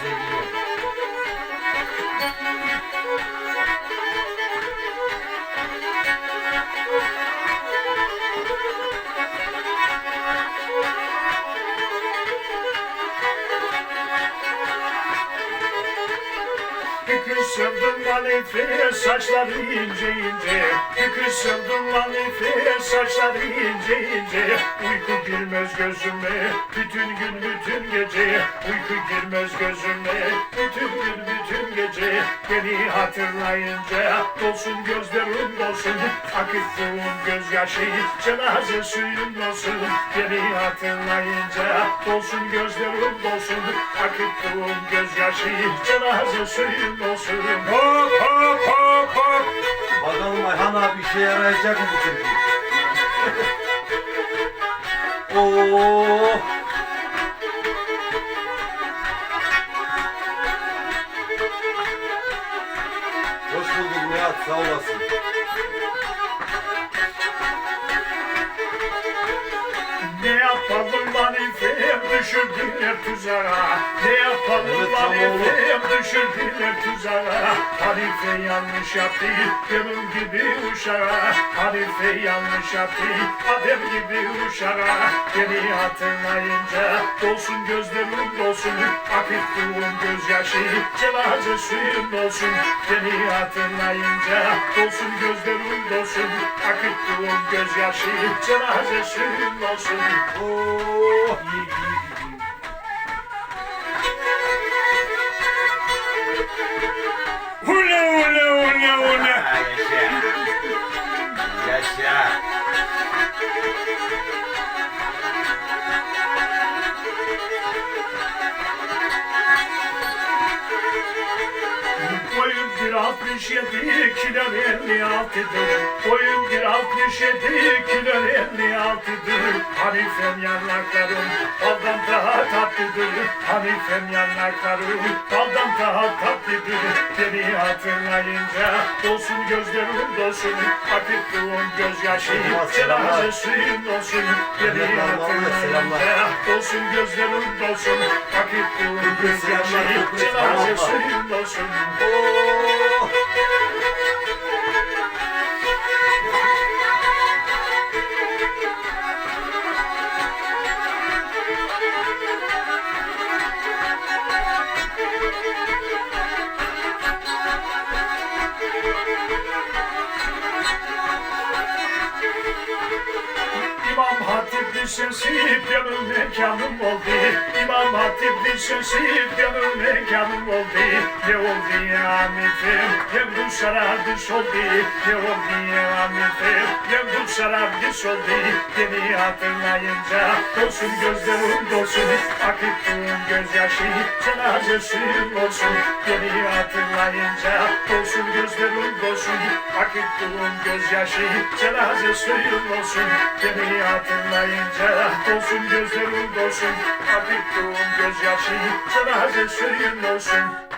Thank you. Kız sevdim Hanife saçları ince ince. Kız sevdim Hanife saçları ince ince. Uyku girmez gözüme bütün gün bütün gece. Uyku girmez gözüme bütün gün bütün gece Beni hatırlayınca dolsun gözlerim dolsun Akıttığım gözyaşı cenaze suyun dolsun Beni hatırlayınca dolsun gözlerim dolsun Akıttığım gözyaşı cenaze suyun dolsun Hop hop hop hop. Bakalım Ayhan abi işe yarayacak mı bu türkü? Oo. Sağ olasın. Manifem düşürdüler tuzağa Ne yapalım tamam oğlum. manifem düşürdüler tuzağa Hanife yanlış yaptı benim gibi uşağa Hanife yanlış yaptı adem gibi uşağa Beni hatırlayınca dolsun gözlerim dolsun. Akıttığım gözyaşı cenaze suyun dolsun. Beni hatırlayınca dolsun gözlerim dolsun. Akıttığım gözyaşı cenaze suyun dolsun. Oo. Hula 67 kilo 56'dır Boyum 1.67 kilo 56'dır Hanifem yanaklarım baldan daha tatlıdır. Hanifem yanaklarım baldan daha tatlıdır. Beni hatırlayınca dolsun gözlerim dolsun. Akıttığım gözyaşı selamı suyum dolsun. Beni hatırlayınca dolsun gözlerim dolsun. Akıttığım gözyaşı selamı suyum dolsun. Oh Lisesi benim mekanım oldu. İmam Hatip Lisesi benim mekanım oldu. Ne oldu ya Hanifem Hem bu sarardı soldu Ne oldu ya Hanifem Hem bu sarardı soldu Beni hatırlayınca Dolsun gözlerim dolsun Akıttığım gözyaşı Cenaze suyun olsun. Beni hatırlayınca Dolsun gözlerim dolsun. Akıttığım gözyaşı Cenaze suyun olsun. Beni hatırlayınca Dolsun gözlerim dolsun. Akıttığım gözyaşı Cenaze suyun olsun